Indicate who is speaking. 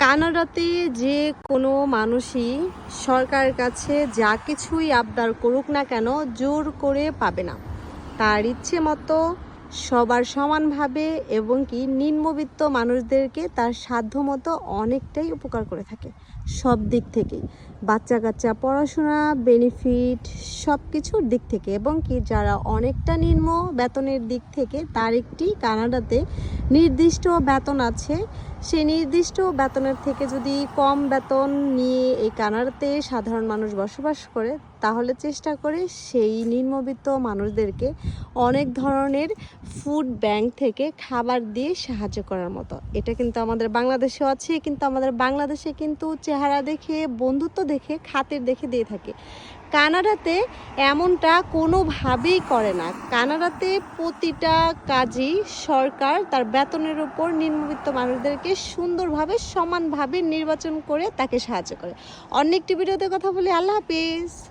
Speaker 1: কানাডাতে যে কোনো মানুষই সরকারের কাছে যা কিছুই আবদার করুক না কেন জোর করে পাবে না। তার ইচ্ছে মতো সবার সমানভাবে এবং কি নিম্নবিত্ত মানুষদেরকে তার সাধ্য মতো অনেকটাই উপকার করে থাকে সব দিক থেকেই। বাচ্চা কাচ্চা পড়াশোনা বেনিফিট সব কিছুর দিক থেকে এবং কি যারা অনেকটা নিম্ন বেতনের দিক থেকে তার একটি কানাডাতে নির্দিষ্ট বেতন আছে সেই নির্দিষ্ট বেতনের থেকে যদি কম বেতন নিয়ে এই কানাডাতে সাধারণ মানুষ বসবাস করে, তাহলে চেষ্টা করে সেই নিম্নবিত্ত মানুষদেরকে অনেক ধরনের ফুড ব্যাংক থেকে খাবার দিয়ে সাহায্য করার মতো। এটা কিন্তু আমাদের বাংলাদেশেও আছে, কিন্তু আমাদের বাংলাদেশে কিন্তু চেহারা দেখে, বন্ধুত্ব দেখে, খাতের দেখে দিয়ে থাকে। কানাডাতে এমনটা কোনোভাবেই করে না। কানাডাতে প্রতিটা কাজই সরকার তার বেতনের উপর নিম্নবিত্ত মানুষদেরকে সুন্দরভাবে সমানভাবে নির্বাচন করে তাকে সাহায্য করে। অন্য একটি ভিডিওতে কথা বলি। আল্লাহ হাফিজ।